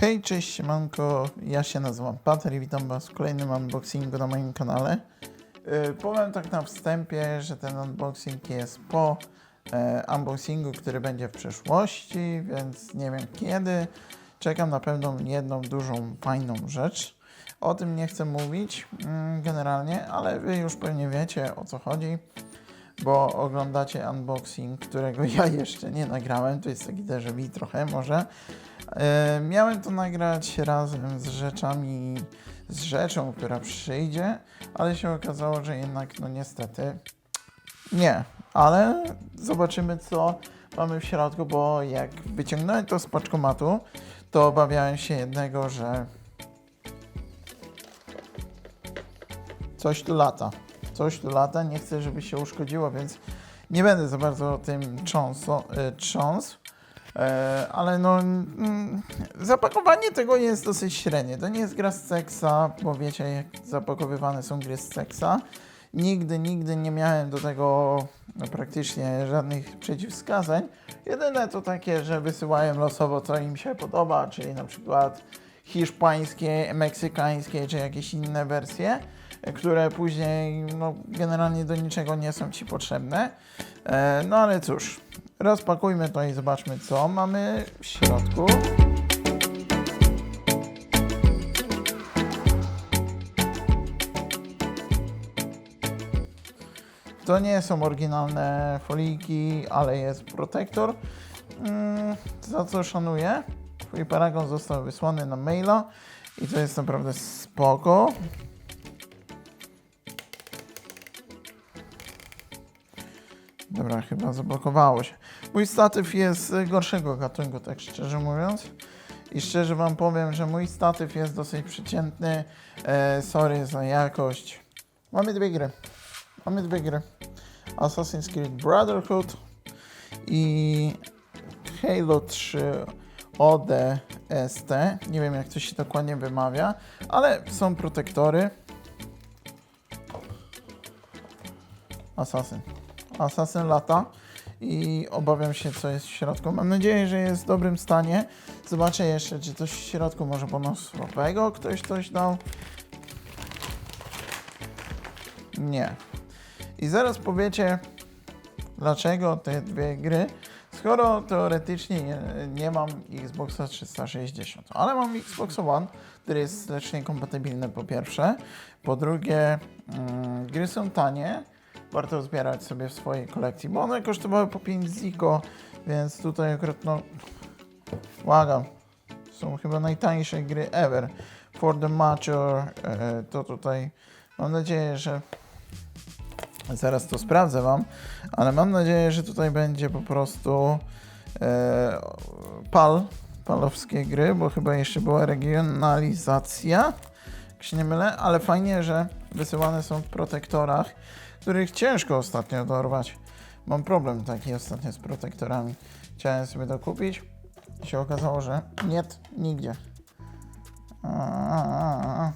Hej, cześć, siemanko, ja się nazywam Pater i witam was w kolejnym unboxingu na moim kanale. Yy, powiem tak na wstępie, że ten unboxing jest po e, unboxingu, który będzie w przyszłości, więc nie wiem kiedy. Czekam na pewną jedną dużą, fajną rzecz. O tym nie chcę mówić mm, generalnie, ale wy już pewnie wiecie o co chodzi, bo oglądacie unboxing, którego ja jeszcze nie nagrałem. To jest taki déjà vu trochę może. E, miałem to nagrać razem z rzeczami, z rzeczą, która przyjdzie, ale się okazało, że jednak, no niestety, nie. Ale zobaczymy, co mamy w środku, bo jak wyciągnąłem to z paczkomatu, to obawiałem się jednego, że coś tu lata. Coś tu lata, nie chcę, żeby się uszkodziło, więc nie będę za bardzo tym trząsł. E, ale no, zapakowanie tego jest dosyć średnie. To nie jest gra z seksa, bo wiecie, jak zapakowywane są gry z seksa. Nigdy, nigdy nie miałem do tego no, praktycznie żadnych przeciwwskazań. Jedyne to takie, że wysyłają losowo, co im się podoba, czyli na przykład hiszpańskie, meksykańskie, czy jakieś inne wersje, które później no, generalnie do niczego nie są Ci potrzebne. E, no ale cóż, rozpakujmy to i zobaczmy, co mamy w środku. To nie są oryginalne foliki, ale jest protektor, mm, za co szanuję. Twój paragon został wysłany na maila i to jest naprawdę spoko. Dobra, chyba zablokowało się. Mój statyw jest z gorszego gatunku, tak szczerze mówiąc. I szczerze wam powiem, że mój statyw jest dosyć przeciętny. E, sorry za jakość. Mamy dwie gry. Mamy dwie gry. Assassin's Creed Brotherhood i Halo 3 ODST. Nie wiem jak to się dokładnie wymawia, ale są protektory. Assassin. Assassin lata i obawiam się, co jest w środku. Mam nadzieję, że jest w dobrym stanie. Zobaczę jeszcze, czy coś w środku może pomysłowego ktoś coś dał. Nie. I zaraz powiecie, dlaczego te dwie gry, skoro teoretycznie nie, nie mam Xboxa 360, ale mam Xbox One, który jest slecznie kompatybilny po pierwsze, po drugie mm, gry są tanie, warto zbierać sobie w swojej kolekcji, bo one kosztowały po 5 ziko, więc tutaj akurat no, są chyba najtańsze gry ever. For the Mature, e, to tutaj mam nadzieję, że Zaraz to sprawdzę wam, ale mam nadzieję, że tutaj będzie po prostu e, pal, palowskie gry, bo chyba jeszcze była regionalizacja, jak się nie mylę, ale fajnie, że wysyłane są w protektorach, których ciężko ostatnio dorwać. Mam problem taki ostatnio z protektorami. Chciałem sobie to kupić i się okazało, że nie, nigdzie. A.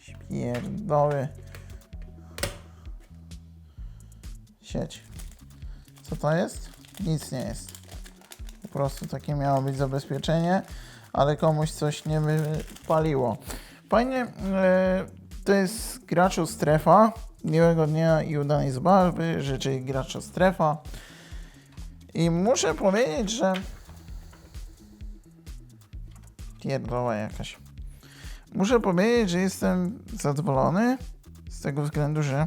Śpierdoły. sieć. Co to jest? Nic nie jest. Po prostu takie miało być zabezpieczenie, ale komuś coś nie wypaliło. Fajnie, e, to jest graczu strefa. Miłego dnia i udanej zabawy. Życzę graczu strefa. I muszę powiedzieć, że pierdoła jakaś. Muszę powiedzieć, że jestem zadowolony z tego względu, że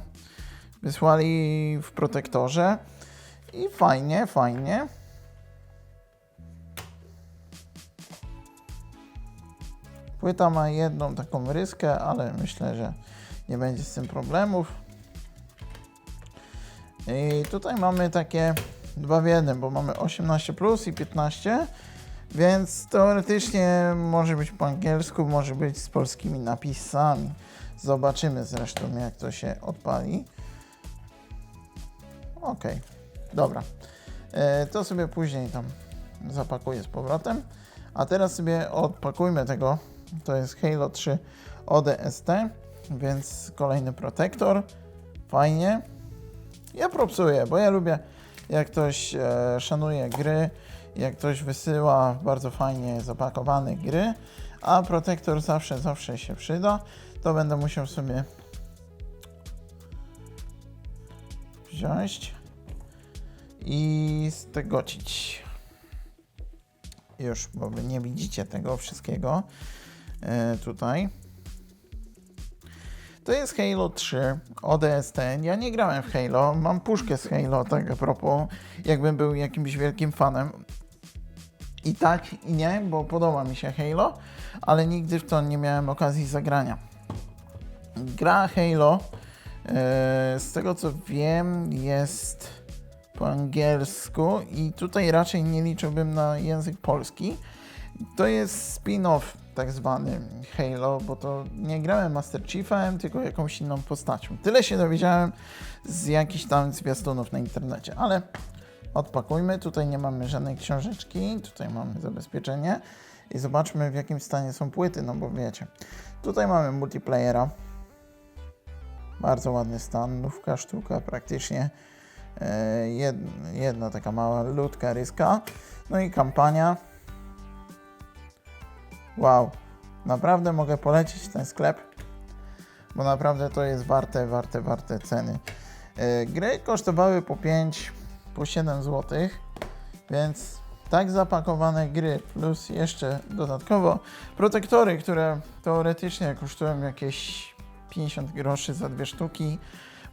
Wysłali w protektorze i fajnie, fajnie. Płyta ma jedną taką ryskę, ale myślę, że nie będzie z tym problemów. I tutaj mamy takie dwa w jednym, bo mamy 18 plus i 15, więc teoretycznie może być po angielsku, może być z polskimi napisami. Zobaczymy zresztą, jak to się odpali. Okej, dobra. E, to sobie później tam zapakuję z powrotem. A teraz sobie odpakujmy tego. To jest Halo 3 ODST, więc kolejny protektor. Fajnie. Ja propsuję, bo ja lubię jak ktoś e, szanuje gry jak ktoś wysyła bardzo fajnie zapakowane gry, a protektor zawsze, zawsze się przyda, to będę musiał sobie wziąć i stegocić. Już, bo wy nie widzicie tego wszystkiego tutaj. To jest Halo 3 ODST. Ja nie grałem w Halo, mam puszkę z Halo, tak a propos, jakbym był jakimś wielkim fanem. I tak, i nie, bo podoba mi się Halo, ale nigdy w to nie miałem okazji zagrania. Gra Halo, e, z tego co wiem, jest po angielsku i tutaj raczej nie liczyłbym na język polski. To jest spin-off tak zwany Halo, bo to nie grałem Master Chiefem, tylko jakąś inną postacią. Tyle się dowiedziałem z jakichś tam zwiastunów na internecie, ale odpakujmy. Tutaj nie mamy żadnej książeczki, tutaj mamy zabezpieczenie i zobaczmy w jakim stanie są płyty, no bo wiecie. Tutaj mamy multiplayera. Bardzo ładny stan, nówka sztuka praktycznie. E, Jedna, jedna taka mała ludka ryska. No i kampania. Wow, naprawdę mogę polecić ten sklep, bo naprawdę to jest warte, warte, warte ceny. E, Gry kosztowały po 5, po 7 zł, więc tak zapakowane gry, plus jeszcze dodatkowo protektory, które teoretycznie kosztują jakieś 50 groszy za dwie sztuki.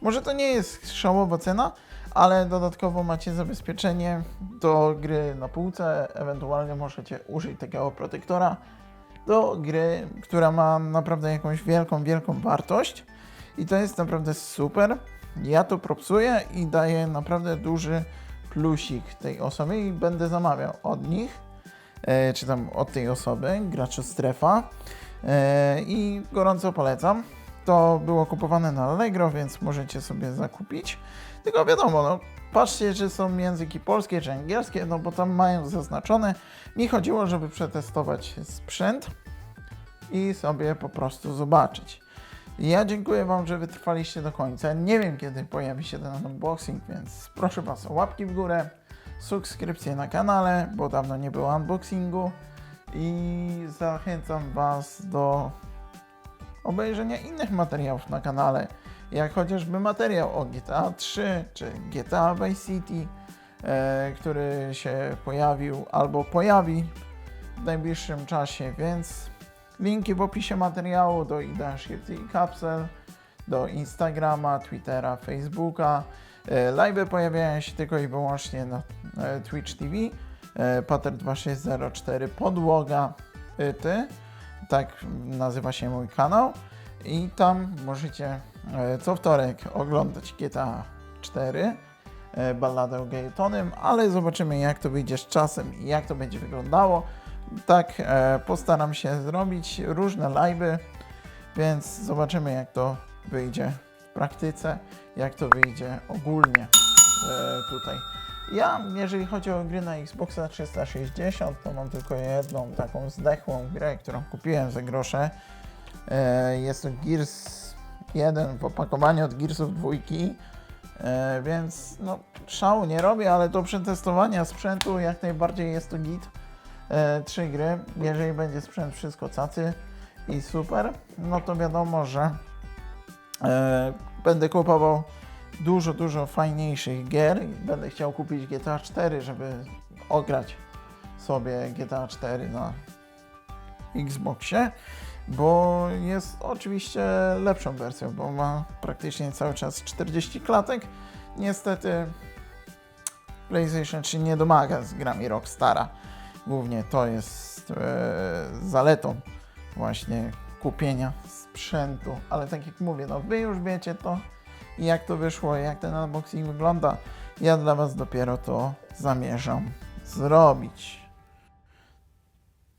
Może to nie jest szałowa cena, ale dodatkowo macie zabezpieczenie do gry na półce, ewentualnie możecie użyć takiego protektora do gry, która ma naprawdę jakąś wielką, wielką wartość i to jest naprawdę super. Ja to propsuję i daję naprawdę duży plusik tej osobie i będę zamawiał od nich, e, czy tam od tej osoby, graczu strefa e, i gorąco polecam. To było kupowane na Allegro, więc możecie sobie zakupić. Tylko wiadomo, no, patrzcie, czy są języki polskie czy angielskie, no bo tam mają zaznaczone. Mi chodziło, żeby przetestować sprzęt i sobie po prostu zobaczyć. Ja dziękuję Wam, że wytrwaliście do końca. Nie wiem, kiedy pojawi się ten unboxing, więc proszę Was o łapki w górę, subskrypcję na kanale, bo dawno nie było unboxingu i zachęcam Was do obejrzenia innych materiałów na kanale, jak chociażby materiał o GTA 3 czy GTA Vice City, e, który się pojawił albo pojawi w najbliższym czasie, więc linki w opisie materiału do Ida Shift i Capsule, do Instagrama, Twittera, Facebooka. E, Live pojawiają się tylko i wyłącznie na e, Twitch TV. E, Pater2604 Podłoga Ty, tak nazywa się mój kanał. I tam możecie e, co wtorek oglądać GTA 4, e, balladę o Gaytonym, ale zobaczymy jak to wyjdzie z czasem i jak to będzie wyglądało. Tak e, postaram się zrobić różne live'y, więc zobaczymy jak to wyjdzie w praktyce, jak to wyjdzie ogólnie tutaj. Ja, jeżeli chodzi o gry na Xboxa 360, to mam tylko jedną taką zdechłą grę, którą kupiłem za grosze. E, Jest to Gears 1 w opakowaniu od Gearsów 2, e, więc no, szału nie robię, ale do przetestowania sprzętu jak najbardziej jest to git. E, Trzy gry, jeżeli będzie sprzęt wszystko cacy. I super, no to wiadomo, że będę kupował dużo, dużo fajniejszych gier. Będę chciał kupić GTA 4, żeby ograć sobie GTA 4 na Xboxie, bo jest oczywiście lepszą wersją, bo ma praktycznie cały czas 40 klatek. Niestety PlayStation 3 nie domaga z grami Rockstara. Głównie to jest e, zaletą właśnie kupienia sprzętu, ale tak jak mówię, no wy już wiecie to, jak to wyszło, jak ten unboxing wygląda. Ja dla was dopiero to zamierzam zrobić.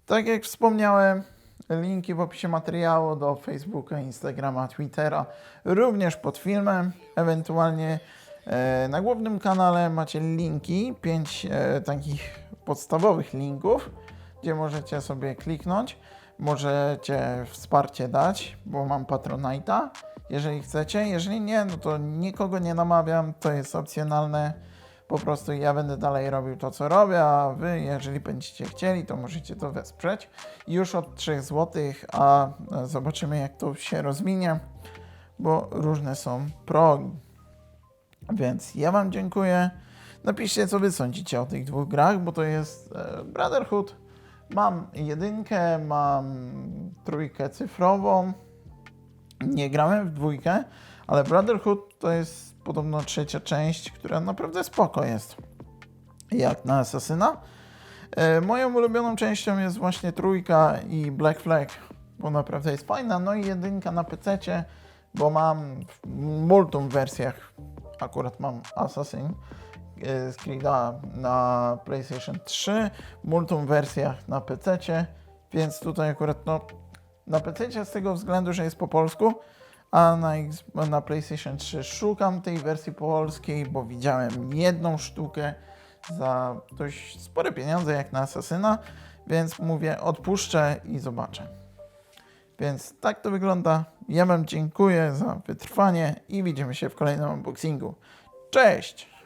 Tak jak wspomniałem, linki w opisie materiału do Facebooka, Instagrama, Twittera, również pod filmem. Ewentualnie e, na głównym kanale macie linki, pięć e, takich podstawowych linków, gdzie możecie sobie kliknąć. Możecie wsparcie dać, bo mam Patronite'a, jeżeli chcecie. Jeżeli nie, no to nikogo nie namawiam, to jest opcjonalne. Po prostu ja będę dalej robił to, co robię, a wy, jeżeli będziecie chcieli, to możecie to wesprzeć. Już od 3 zł, a zobaczymy, jak to się rozwinie, bo różne są progi. Więc ja Wam dziękuję. Napiszcie, co Wy sądzicie o tych dwóch grach, bo to jest e, Brotherhood. Mam jedynkę, mam trójkę cyfrową. Nie grałem w dwójkę, ale Brotherhood to jest podobno trzecia część, która naprawdę spoko jest. Jak na Asasyna. E, moją ulubioną częścią jest właśnie trójka i Black Flag, bo naprawdę jest fajna. No i jedynka na PC, bo mam w multum wersjach. Akurat mam Assassin e, z Creed'a na PlayStation 3, multum wersjach na PC, więc tutaj akurat no na PC z tego względu, że jest po polsku, a na, na PlayStation 3 szukam tej wersji polskiej, bo widziałem jedną sztukę za dość spore pieniądze jak na Asasyna, więc mówię odpuszczę i zobaczę. Więc tak to wygląda. Ja Wam dziękuję za wytrwanie i widzimy się w kolejnym unboxingu. Cześć!